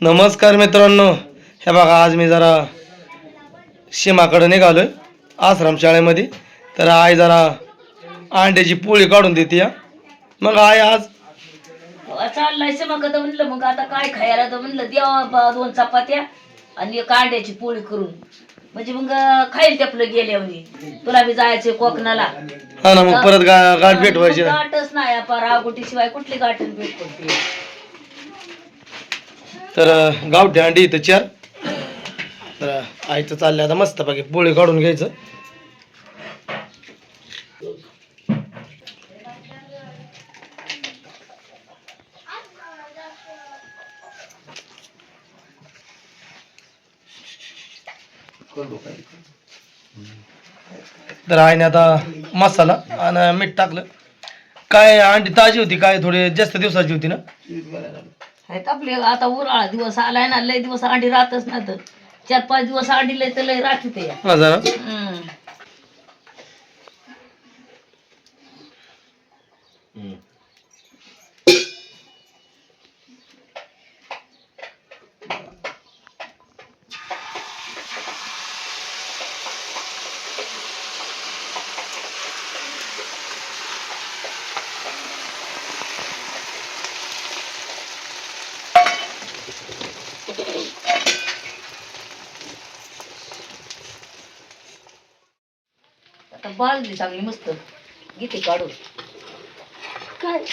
नमस्कार मित्रांनो. हे बघा आज मी जरा सीमाकडे निघालोय आश्रम शाळेमध्ये. तर आई जरा अंड्याची पोळी काढून देते या मग आई आज चाललाय मग आता म्हणलं मग आता काय खायला तर म्हणलं द्यावा बा दोन चपात्या आणि एक अंड्याची पोळी करून. म्हणजे मग खाईल ते आपलं गेल्यावर. तुला बी जायचंय कोकणाला. हा ना मग परत गा गाठ भेट व्हायची मग ना. गाठच नाही आपण रागोटी शिवाय कुठली गाठण भेट पडते तर गावठी अंडी इथं चार. तर आईचं चाललं आता मस्त पाकी पोळी काढून घ्यायचं. तर आईने आता मसाला आणि मीठ टाकलं. काय अंडी ताजी होती काय थोडी जास्त दिवसाची होती ना? आहेत. आपले आता उराळा दिवस आलाय ना लय दिवस अंडी राहतच ना तर चार पाच दिवस अंडी लय तर लय राहते ते. हा हम्म. बाजली चांगली मस्त. घेते काढून. काय?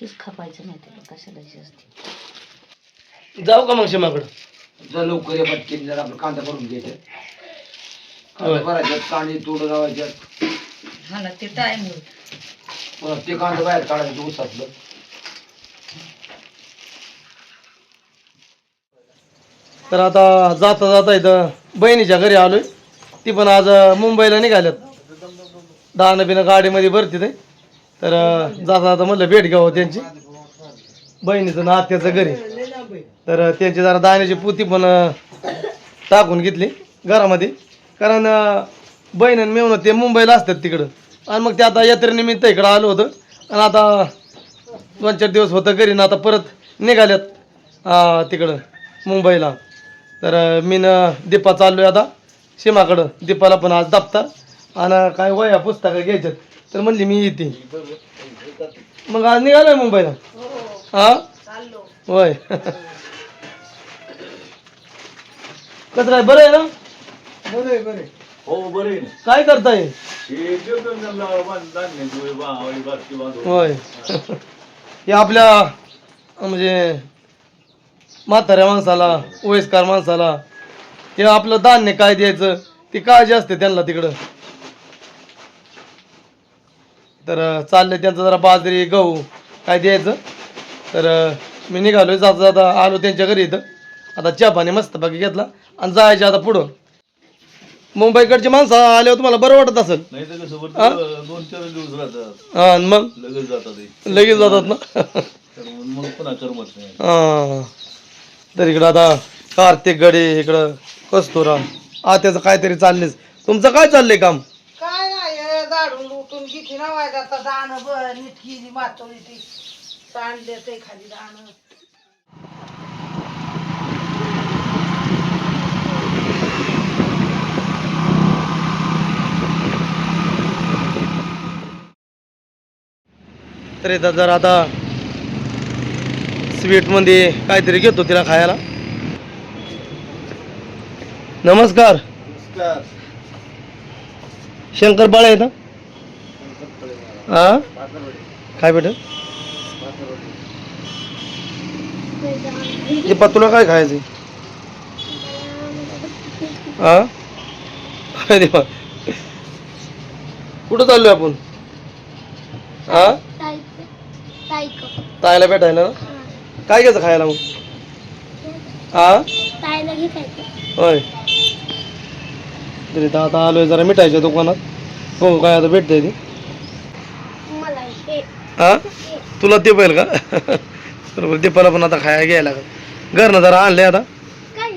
हेच खपायचं नाही त्याला कशाला हे असते. जाऊ का मग सीमाकडं जर लवकर ये पटकीन जर आपलं कांदा भरून घ्यायचं कांदा भरायच्यात कांदे तोड लावायच्यात हा ना ते टाइम पुन्हा ते कांदा बाहेर काढायचं उसातलं. तर आता जाता जाता इथं बहिणीच्या घरी आलोय. ती पण आज मुंबईला निघाल्यात. दहानं बिनं गाडीमध्ये भरती ते. तर जाता जाता म्हणलं भेट घ्यावं त्यांची. बहिणीचं ना आत्याचं घरी. तर त्यांची जरा दाण्याची पुती पण टाकून घेतली घरामध्ये. कारण बहीण आणि मेवणं ते मुंबईला असतात तिकडं. आणि मग ते आता यात्रेनिमित्त इकडं आलो होतं. आणि आता दोन चार दिवस होतं घरी ना आता परत निघाल्यात तिकडं मुंबईला. तर मी न दीपा चाललोय आता सीमाकडं. दीपाला पण आज दाबता आणि काय वया पुस्तकं घ्यायच्यात. तर म्हणली मी येते. मग आज निघालोय मुंबईला. हा होय. कसं काय बरं आहे ना? हो बरे काय करताय? होय. हे आपल्या म्हणजे म्हाताऱ्या माणसाला वयस्कर माणसाला हे आपलं धान्य काय द्यायचं ती काळजी असते त्यांना तिकडं. तर चाललंय त्यांचं जरा बाजरी गहू काय द्यायचं? तर मी निघालोय जाता जाता आलो त्यांच्या घरी इथं. आता चहा पाणी मस्त बाकी घेतला आणि जायचे आता पुढं. मुंबईकडची माणसं आल्यावर तुम्हाला बरं वाटत असेल. नाही तर कसं? वरती दोन चार दिवस राहतात. हा आणि मग? लगेच जातात ते लगेच जातात ना? तर मग पुन्हा करमत नाही. हा. तर इकडं आता कार्तिक गडे इकडं कस्तुरा आत्याचं काहीतरी चाललेच तुमचं काय चाललंय काम? काय नाही हे झाडून लुटून किती नवायचं आता दाणं बर नीट केली मातोळी ती. सांडले ते खाली दाणं. तर इथं जर आता स्वीटमध्ये काहीतरी घेतो तिला खायला. नमस्कार. शंकर बाळ आहे ना? हा काय बेट? हे तुला काय खायचं हा देवा. कुठं चाललोय आपण? हा तायला भेटायला? ना काय घ्यायचं खायला मग? हा? होय. तरी आता आलोय जरा मिठाईच्या दुकानात. हो काय आता भेटतंय ती. हा? तुला ते पाहिजे का? बरोबर दीपाला पण आता खायला घ्यायला लागत घरनं जरा आणलंय आता.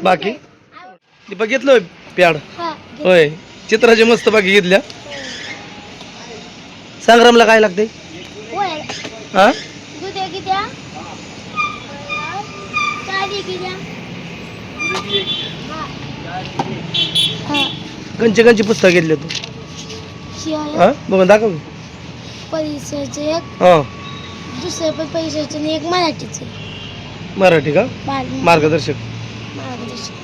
बाकी? दीपक घेतलं प्याड? होय. चित्राची मस्त बाकी घेतल्या. संग्रामला काय लागते हा? कंची कंची पुस्तक घेतले तू. हा? बघून दाखव की. परिसरचं एक हा. दुसरं पण परिसरचं आणि एक मराठीचं. मराठी का? बाल मार्गदर्शक. मार्गदर्शन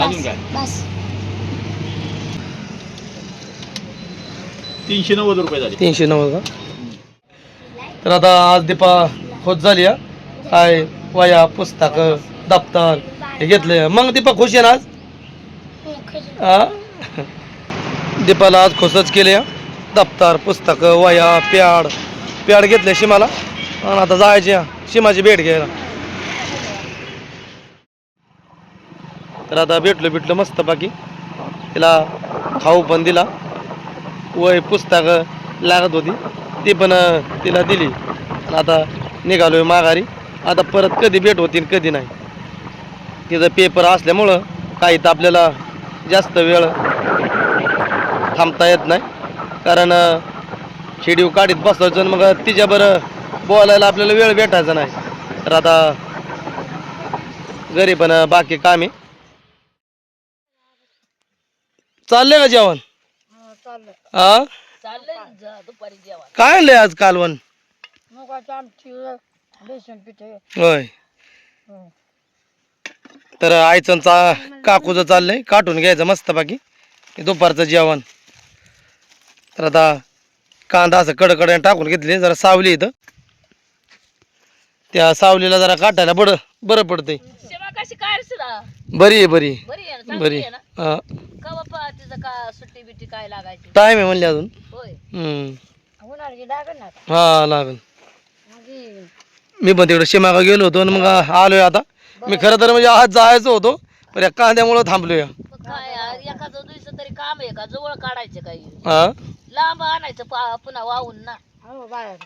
अजून काय बस. तीनशे नव्वद रुपये झाले. तीनशे नव्वद का? तर आता आज दीपा खोत झाली हा? काय वया पुस्तक दप्तर हे घेतले मग दीपा खुश आहे ना आज? हा दीपाला आज खुशच केले हा. दप्तर पुस्तक वया प्याड. प्याड घेतले शिमाला. आणि आता जायचे हा, शिमाची भेट घ्यायला. तर आता भेटलो भेटलो मस्त बाकी तिला खाऊ पण दिला. वय पुस्तकं लागत होती. ती पण तिला दिली. आणि आता निघालोय माघारी. आता परत कधी भेट होती कधी नाही. तिचा पेपर असल्यामुळं काही तर आपल्याला जास्त वेळ थांबता येत नाही. कारण शेड्यू काढीत बसायचं मग तिच्याबरं बोलायला आपल्याला वेळ भेटायचा नाही. तर आता घरी पण बाकी कामे. चाललंय का जेवण? हा काय आणलंय आज कालवण? होय. तर आईचं चा काकूचं चाललंय काटून घ्यायचं मस्त बाकी दुपारचं जेवण. तर आता कांदा असं कडकडे टाकून घेतले जरा सावली इथं. त्या सावलीला जरा काटायला बरं बरं पडतंय. कशी काय सुद्धा बरी आहे बरी बरी आहे ना चांगली बरी आहे. ना? हा. का बाप्पा तिचं का सुट्टी बिट्टी काय लागायची? टाईम आहे म्हणले अजून. होय. हम्म. उन्हाळ्याची लागत ना हा लागल. मग मी पण तिकडे शिमागा गेलो होतो आणि मग आलोय आता. मी खरं तर म्हणजे आज जायचं होतो पण या कांद्यामुळं थांबलोय. मग काय यार, एखादं तरी काम आहे का? जवळ काढायचं काही. हा? लांब आणायचं पा- पुन्हा वाहून ना. हो बाहेर.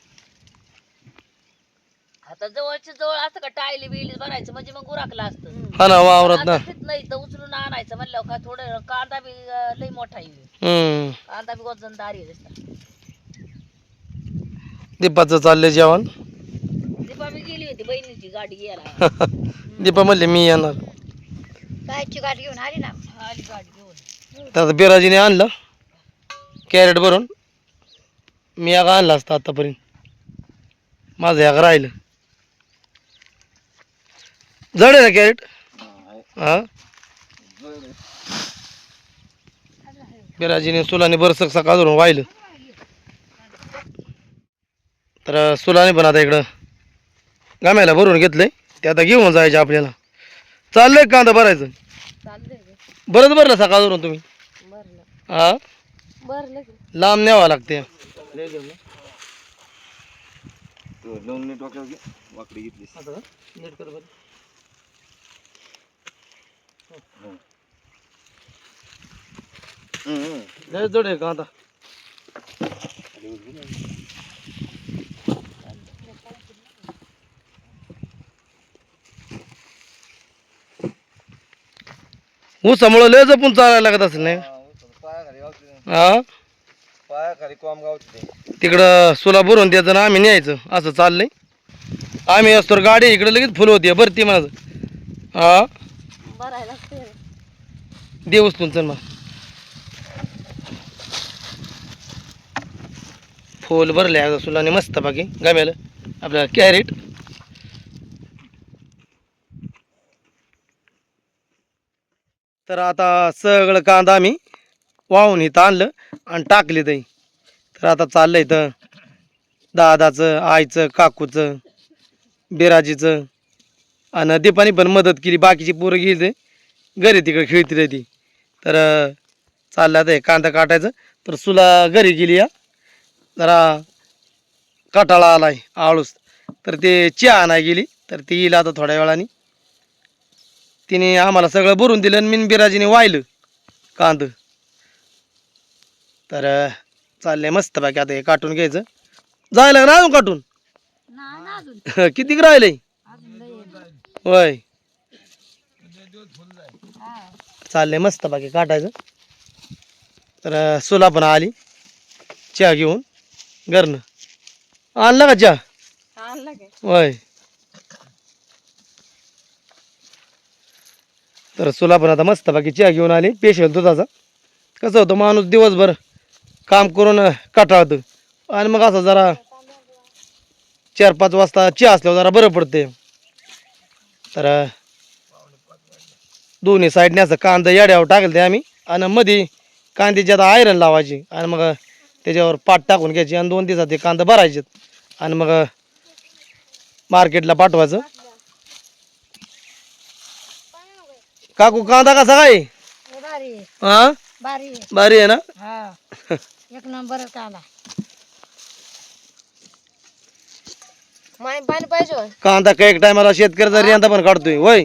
आता जवळच्या जवळ असतं का टायली बिली भरायचं म्हणजे मग उराकलं असतं. हा ना वावरात ना. नाही तर उचलून आणायचं म्हणलं का थोडं कांदा बी अं, लई मोठा आहे. हम्म. कांदा बी वजनदार आहे तसा. दीपाचं चाललंय जेवण? दीपा बी गेली होती बहिणीची गाडी घ्यायला. दीपा म्हणले मी येणार. गायची गाडी घेऊन आली ना? आली गाडी घेऊन. तर आता बिराजीने आणलं कॅरेट भरून. मी एक आणला असता आतापर्यंत. माझं एक राहिलं. जड आहे ना कॅरेट हा? बिराजीने सुलाने बरसक सकाळ धरून वाहिलं. तर सुलाने पण आता इकडं गाम्याला भरून घेतलंय. ते आता घेऊन जायचे आपल्याला. चाललंय कांदा भरायचं? बरंच भरलं सकाळ धरून तुम्ही? हा? लांब न्यावं लागते वाकडी घेतली लय जड आहे कांदा ऊसामुळं लय जपून चालायला लागत असेल नाही? हा पायाखाली तिकडं सुला भरून द्यायचं ना आम्ही न्यायचं. असं चाललंय. आम्ही असतो गाडी इकडे लगेच फुल होती बरं ती माझं हा दे उचलून चल मग. फुल भरले आता सुलाने मस्त बाकी. गम्याला. आपल्याला कॅरेट तर आता सगळं कांदा आम्ही वाहून इथं आणलं आणि टाकले ते. तर आता चाललंय इथं दादाचं आईचं काकूचं बिराजीचं. आणि दीपानी पण मदत केली. बाकीची पोरं गेली घरी तिकडे खेळती ती तर चाललं आता हे कांदा काटायचं. तर सुला घरी गेली या जरा काटाळा आलाय आळूस. तर ते चहा आणाय गेली. तर ती येईल आता थोड्या वेळाने. तिने आम्हाला सगळं भरून दिलं आणि मिन बिराजीने वाहिलं कांद. तर चाललंय मस्त बाकी आता हे काटून घ्यायचं. जायला ना अजून. काटून किती राहिले होय. चाललंय मस्त बाकी काटायचं तर सुला पण आली. चहा घेऊन घरनं. आणला का चहा? होय. तर सुला पण आता मस्त बाकी चहा घेऊन आली पेशल दुधाचा. कसं होतं माणूस दिवसभर काम करून काटाळतं. आणि मग असं जरा चार पाच वाजता चहा असल्यावर जरा बरं पडते तर दोन्ही साईडने असं कांदा याड्यावर टाकलं ते आम्ही. आणि मध्ये कांद्याची आता आयरन लावायची. आणि मग त्याच्यावर पाट टाकून घ्यायची. आणि दोन दिवसात ते कांदा भरायचे. आणि मग मार्केटला पाठवायचं. काकू कांदा कसा काय? हा बारी भारी आहे. ना? हा. एक नंबर कांदा. पाणी पाहिजे. कांदा काही टायमाला शेतकऱ्याचा रेंदा पण काढतोय. होय?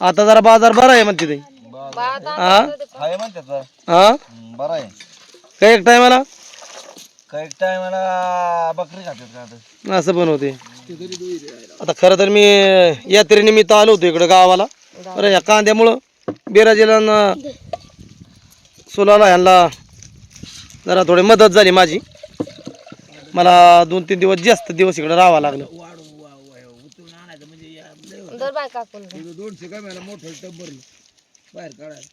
आता जरा बाजार बरा आहे म्हणते ते. हा बरं. हा हम्म, बरं आहे. काही टायमाला काही टायमाला बकरी खातात का आता? असं पण होते. आता खरं तर मी यात्रेनिमित्त आलो होतो इकडं गावाला. अरे या कांद्यामुळं बिराजीला न सुलाला ह्यांना जरा थोडी मदत झाली माझी. मला दोन तीन दिवस जास्त दिवस इकडं राहावं लागलं. दर बाय काकून दोनशे मोठं टब भरलं बाहेर काढायला.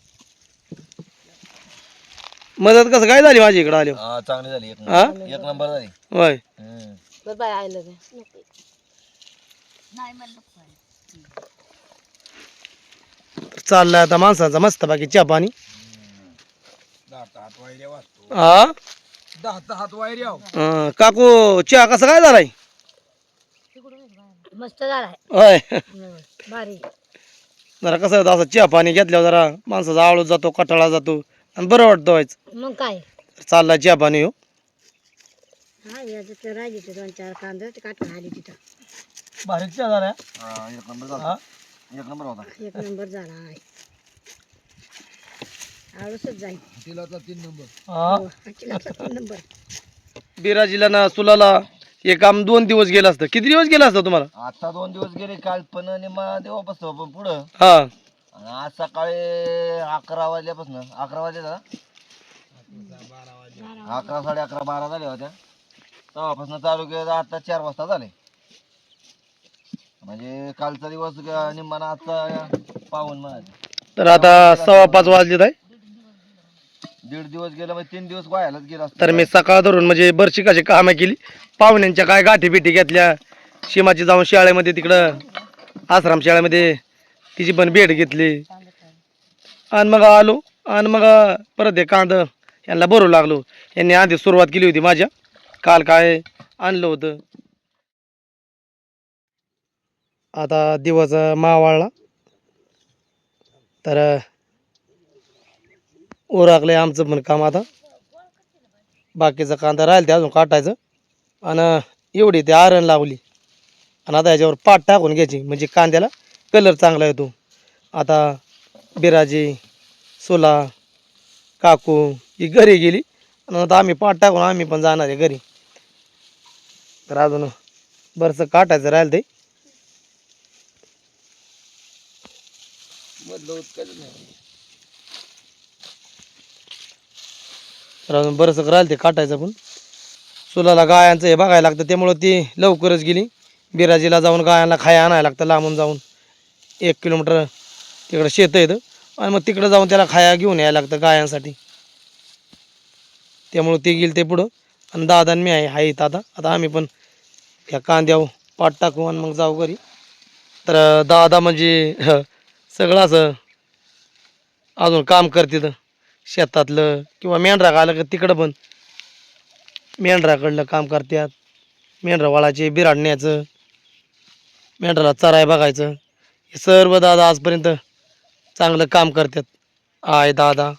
मदत कसं काय झाली माझी इकडं आलो? हा चांगली झाली एक हा? नंबर. एक नंबर झाली. होय. हम्म. दर बाय आयलं ते चाललंय आता माणसाचा मस्त बाकी चहा पाणी. दहा हात वायऱ्या वाचतो हा? दहा हात वायऱ्या. अं, काकू चहा कसा काय झालाय? मस्त झालाय होय. भारी. जरा कसं होतं असं चहा पाणी घेतल्यावर जरा माणसाचा आळू जातो कटाळा जातो आणि बरं वाटतं व्हायचं. मग काय? चाललाय चहा पाणी हो. हा याचं राहिली ते दोन चार कांदा ते काटून आली तिथं. भारी चहा झालाय हा, एक नंबर झाला. एक नंबर होता. एक नंबर झाला आहे. आवडसच जाईल. तिला तर तीन नंबर. हा. चिलाचा तीन नंबर. बिराजीला ना सुलाला हे काम दोन दिवस गेलं असतं. किती दिवस गेलं असतं तुम्हाला? आता दोन दिवस गेले काल पण निमा देवा बसतो पण पुढं. हा. आणि आज सकाळी अकरा वाजल्यापासून अकरा वाजले झाला अकरा साडे अकरा बारा झाल्या होत्या. तेव्हापासून चालू केलं आता चार वाजता झाले. म्हणजे कालचा दिवस निम्माना आजचा पाहून म्हणायचं तर आता सव्वा पाच वाजलेत आहे. दीड दिवस गेला म्हणजे तीन दिवस वायालाच गेला तर मी सकाळ धरून म्हणजे बरशी कशी कामं केली. पाहुण्यांच्या काय गाठी बिठी घेतल्या. शिमाची जाऊन शाळेमध्ये तिकडं आश्रम शाळेमध्ये तिची पण भेट घेतली. आणि मग आलो. आणि मग परत हे कांद यांना भरू लागलो. यांनी आधी सुरुवात केली होती माझ्या. काल काय आणलं होतं. आता दिवस मावाळला. तर उरकलं आमचं पण काम आता. बाकीचा कांदा राहील ते अजून काटायचं. आणि एवढी ते आरण लावली. आणि आता याच्यावर पाट टाकून घ्यायची. म्हणजे कांद्याला कलर चांगला येतो. आता बिराजी सोला काकू ही घरी गेली. आणि आता आम्ही पाट टाकून आम्ही पण जाणार आहे घरी. तर अजून बरंच काटायचं राहिलं ते. तर अजून राहिलं ते काटायचं पण. चुलाला गायांचं हे बघायला लागतं त्यामुळं ती लवकरच गेली. बिराजीला जाऊन गायांना खाया आणायला लागतं लांबून जाऊन. एक किलोमीटर तिकडं शेत येतं आणि मग तिकडं जाऊन त्याला खाया घेऊन यायला लागतं गायांसाठी. त्यामुळं ते गेली ते पुढं. आणि दादा मी आहे आहे इथं आता. आता आम्ही पण ह्या कांद्यावर पाट टाकू आणि मग जाऊ घरी. तर दादा म्हणजे हं, सगळं असं अजून काम करते शेतातलं किंवा मेंढरा आलं का तिकडं पण. मेंढराकडलं काम करतात मेंढरा वाळाचे बिराड न्यायचं. मेंढराला चराय बघायचं. हे सर्व दादा आजपर्यंत चांगलं काम करतात आय दादा.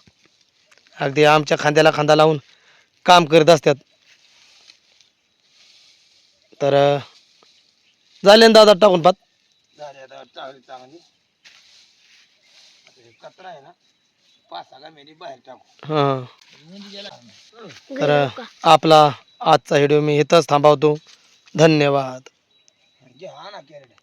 अगदी आमच्या खांद्याला खांदा लावून काम करत असतात तर झाले ना दादा टाकून पात चांगली कचरा आहे ना पाच सहा महिने बाहेर टाकू. हां. तर आपला आजचा व्हिडिओ मी इथंच थांबवतो. धन्यवाद. घे हा ना कॅरेट